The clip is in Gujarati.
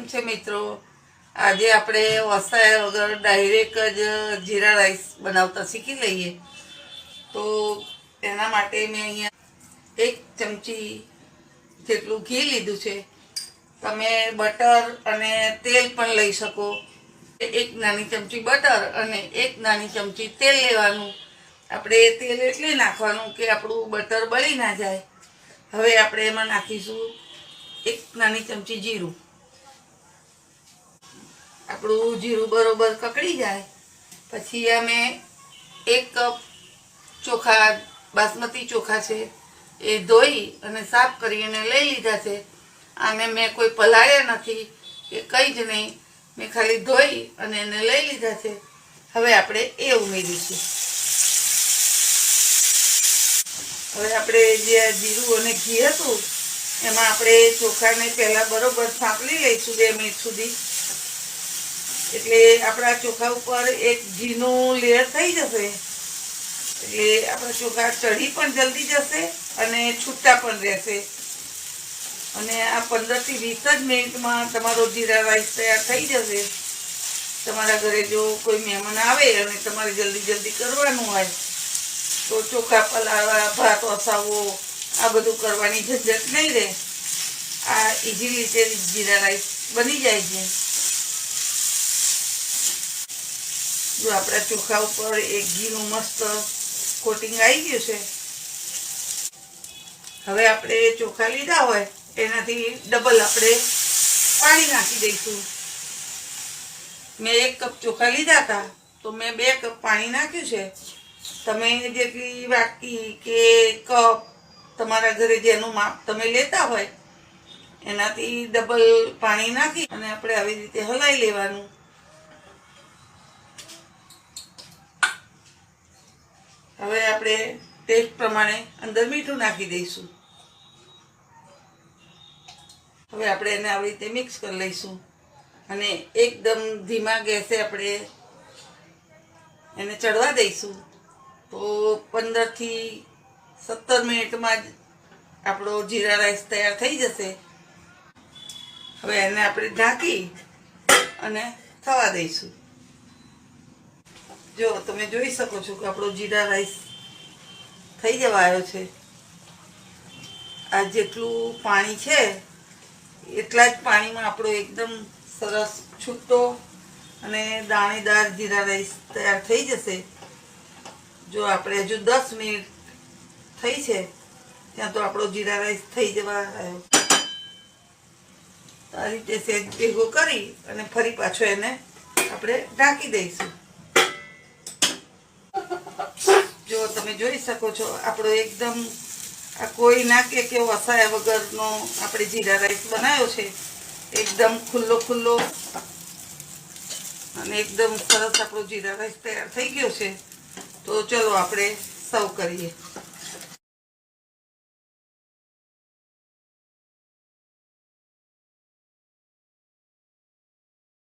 કેમ છે મિત્રો? આજે આપણે વસાયા વગર ડાયરેક્ટ જ જીરા રાઈસ બનાવતા શીખી લઈએ. તો એના માટે મેં અહીંયા એક ચમચી જેટલું ઘી લીધું છે. તમે બટર અને તેલ પણ લઈ શકો. એક નાની ચમચી બટર અને એક નાની ચમચી તેલ લેવાનું. આપણે તેલ એટલે નાખવાનું કે આપણું બટર બળી ના જાય. હવે આપણે એમાં નાખીશું એક નાની ચમચી જીરું. આપણું જીરું બરોબર કકડી જાય. પછી અમે એક કપ ચોખા, બાસમતી ચોખા છે એ ધોઈ અને સાફ કરીને લઈ લીધા છે. આને મેં કોઈ પલાળ્યા નથી કે કંઈ જ નહીં. મેં ખાલી ધોઈ અને એને લઈ લીધા છે. હવે આપણે એ ઉમેરીશું. હવે આપણે જે જીરું અને ઘી હતું, એમાં આપણે ચોખાને પહેલાં બરોબર સાંકળી લઈશું બે મિનિટ સુધી. એટલે આપણા ચોખા ઉપર એક ઘીનો લેયર થઈ જશે. એટલે આપણા ચોખા ચઢી પણ જલ્દી જશે અને છૂટા પણ રહેશે. અને આ પંદરથી વીસ જ મિનિટમાં તમારો જીરા રાઈસ તૈયાર થઈ જશે. તમારા ઘરે જો કોઈ મહેમાન આવે અને તમારે જલ્દી જલ્દી કરવાનું હોય, તો ચોખા, પલાળવા, ભાત વસાવવો આ બધું કરવાની ઝંઝટ નહીં રહે. આ ઇઝીલી રીતે જીરા રાઈસ બની જાય છે. જો આપણા ચોખા ઉપર એક ઘીનું મસ્ત કોટિંગ આવી ગયું છે. હવે આપણે ચોખા લીધા હોય, એનાથી ડબલ આપણે પાણી નાખી દઈશું. મેં એક કપ ચોખા લીધા હતા, તો મેં બે કપ પાણી નાખ્યું છે. તમે જેટલી વાટકી કે કપ તમારા ઘરે જેનું માપ તમે લેતા હોય, એનાથી ડબલ પાણી નાખી અને આપણે આવી રીતે હલાવી લેવાનું. હવે આપણે ટેસ્ટ પ્રમાણે અંદર મીઠું નાખી દઈશું. હવે આપણે એને આવી રીતે મિક્સ કરી લઈશું. અને એકદમ ધીમા ગેસે આપણે એને ચડવા દઈશું. તો પંદરથી સત્તર મિનિટમાં જ આપણો જીરા રાઈસ તૈયાર થઈ જશે. હવે એને આપણે ઢાંકી અને થવા દઈશું. જો તમે જોઈ શકો છો કે આપણો જીરા રાઈસ થઈ જવા આવ્યો છે. આ જેટલું પાણી છે, એટલા જ પાણીમાં આપણો એકદમ સરસ છૂટો અને દાણેદાર જીરા રાઈસ તૈયાર થઈ જશે. જો આપણે હજુ દસ મિનિટ થઈ છે, ત્યાં તો આપણો જીરા રાઈસ થઈ જવા આવ્યો. આ રીતે સેજ ભેગો કરી અને ફરી પાછો એને આપણે ઢાંકી દઈશું. જો તમે જોઈ શકો છો, આપણો એકદમ કોઈ નાકે કે વસાયા વગરનો આપણે જીરા રાઈસ બનાવ્યો છે. એકદમ ખુલ્લો ખુલ્લો અને એકદમ સરસ આપણો જીરા રાઈસ તૈયાર થઈ ગયો છે. તો ચલો આપણે સર્વ કરીએ.